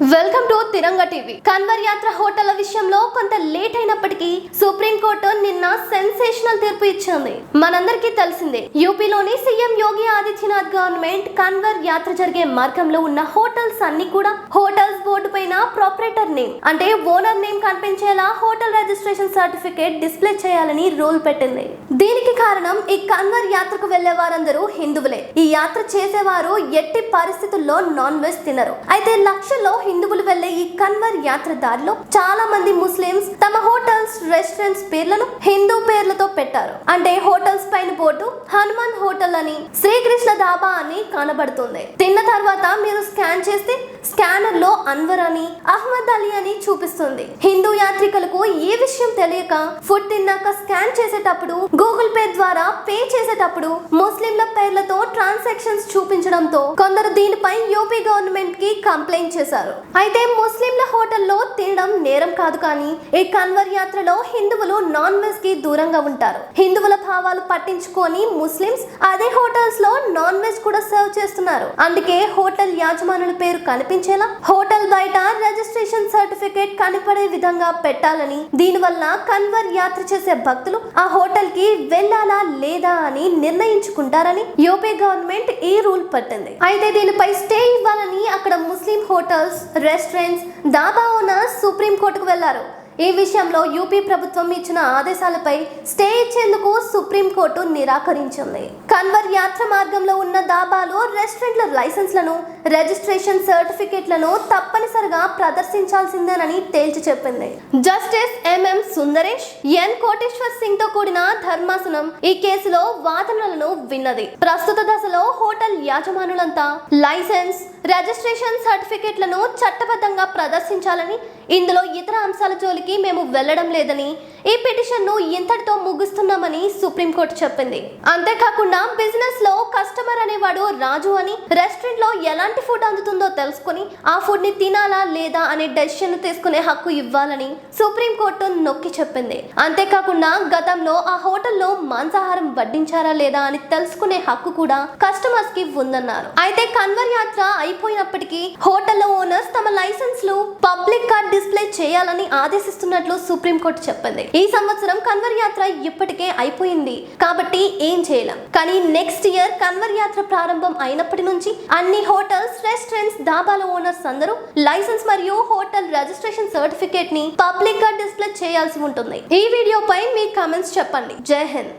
Welcome to Tiranga TV. Kanwar Yatra హోటళ్ళ విషయంలో కొంత late అయినప్పటికీ సుప్రీంకోర్టు నిన్న సెన్సేషనల్ తీర్పు ఇచ్చింది. మనందరికీ తెలిసిందే యూపీలోని సీఎం యోగి ఆదిత్యనాథ్ గవర్నమెంట్ కన్వర్ యాత్ర జరిగే మార్గంలో ఉన్న హోటల్స్ అన్ని కూడా హోటల్స్ బోర్డు పైన ప్రాపరేటర్ నేమ్ అంటే ఓనర్ నేమ్ కనిపించేలా హోటల్ రిజిస్ట్రేషన్ సర్టిఫికేట్ డిస్ప్లే చేయాలని రూల్ పెట్టింది. దీనికి కారణం? ఈ కన్వర్ యాత్రకు వెళ్ళే వారందరూ హిందువులే. ఈ యాత్ర చేసేవారు ఎట్టి పరిస్థితుల్లో నాన్ వెజ్ తినరు. అయితే లక్షల్లో హిందువులు వెళ్ళే ఈ కన్వర్ యాత్ర దారిలో చాలా మంది ముస్లిమ్స్ తమ హోటల్ హోటల్స్ రెస్టారెంట్స్ పేర్లను హిందూ పేర్లతో పెట్టారు. అంటే హోటల్స్ పైన బోర్డు హనుమాన్ హోటల్ అని శ్రీకృష్ణ ధాబా అని కనబడుతుంది. తిన్న తర్వాత మీరు స్కాన్ చేస్తే స్కానర్లో అన్వర్ అని అహ్మద్ అలీ అని చూపిస్తుంది. హిందూ యాత్రికులకు ఏ విషయం తెలియక ఫుడ్ తిన్నాక స్కాన్ చేసేటప్పుడు గూగుల్ పే ద్వారా పే చేసేటప్పుడు ముస్లింల పేర్లతో ట్రాన్సాక్షన్స్ చూపించడంతో కొందరు దీనిపై యూపీ గవర్నమెంట్కి కంప్లైంట్ చేశారు. అయితే ముస్లింల హోటల్లో తినడం నేరం కాదు కానీ ఈ కన్వర్ యాత్రలో హిందువులు నాన్ వెజ్కి దూరంగా ఉంటారు. హిందువుల భావాలు పట్టించుకొని ముస్లిమ్స్ అదే హోటల్స్లో నాన్ వెజ్ కూడా సర్వ్ చేస్తున్నారు. అందుకే హోటల్ యాజమానుల పేరు కనిపించేలా హోటల్ బయట రిజిస్ట్రేషన్ సర్టిఫికేట్ కనపడే విధంగా పెట్టాలని దీనివల్ల కన్వర్ యాత్ర చేసే భక్తులు ఆ హోటల్కి వెళ్ళాలా లేదా అని నిర్ణయించుకుంటారని యూపీ గవర్నమెంట్ ఈ రూల్ పట్టింది. అయితే దీనిపై స్టే ఇవ్వాలని అక్కడ Muslim hotels restaurants dhaba owners supreme కోర్టుకు వెళ్ళారు. ఈ విషయంలో యూపీ ప్రభుత్వం ఇచ్చిన ఆదేశాలపై స్టే ఇచ్చేందుకు సుప్రీంకోర్టు నిరాకరించింది. కన్వర్ యాత్ర మార్గంలో ఉన్న దాబాలు రెస్టారెంట్ల లైసెన్స్లను రిజిస్ట్రేషన్ సర్టిఫికెట్లను తప్పనిసరిగా ప్రదర్శించాల్సిందేనని తేల్చి చెప్పింది. Justice M M Sundaresh N Kotiswar సింగ్తో కూడిన ధర్మాసనం ఈ కేసులో వాదనలను విన్నది. ప్రస్తుత దశలో హోటల్ యాజమానులంతా లైసెన్స్ రిజిస్ట్రేషన్ సర్టిఫికెట్లను చట్టబద్ధంగా ప్రదర్శించాలని ఇందులో ఇతర అంశాల జోలికి మేము వెళ్ళడం లేదని ఈ పిటిషన్ను ఇంతటితో ముగిస్తున్నామని సుప్రీంకోర్టు చెప్పింది. అంతేకాకుండా బిజినెస్లో కస్టమర్ అనేవాడు రాజు అని రెస్టారెంట్లో ఎలాంటి ఫుడ్ అందుతుందో తెలుసుకుని ఆ ఫుడ్ని తినాలా లేదా అనే డెసిషన్ తీసుకునే హక్కు ఇవ్వాలని సుప్రీంకోర్టు నొక్కి చెప్పింది. అంతేకాకుండా గతంలో ఆ హోటల్లో మాంసాహారం వడ్డించారా లేదా అని తెలుసుకునే హక్కు కూడా కస్టమర్స్కి ఉందన్నారు. అయితే కన్వర్ యాత్ర అయిపోయినప్పటికీ హోటల్ ఓనర్స్ తమ లైసెన్స్లు పబ్లిక్గా డిస్ప్లే చేయాలని ఆదేశిస్తున్నట్లు సుప్రీంకోర్టు చెప్పింది. ఈ సంవత్సరం కన్వర్ యాత్ర ఇప్పటికే అయిపోయింది. కాబట్టి ఏం చేయలేం? కానీ నెక్స్ట్ ఇయర్ కన్వర్ యాత్ర ప్రారంభం అయినప్పటి నుంచి అన్ని హోటల్స్ రెస్టారెంట్స్ దాబాల ఓనర్స్ అందరూ లైసెన్స్ మరియు హోటల్ రిజిస్ట్రేషన్ సర్టిఫికేట్ని పబ్లిక్గా డిస్ప్లే చేయాల్సి ఉంటుంది. ఈ వీడియోపై మీ కామెంట్స్ చెప్పండి. జై హింద్.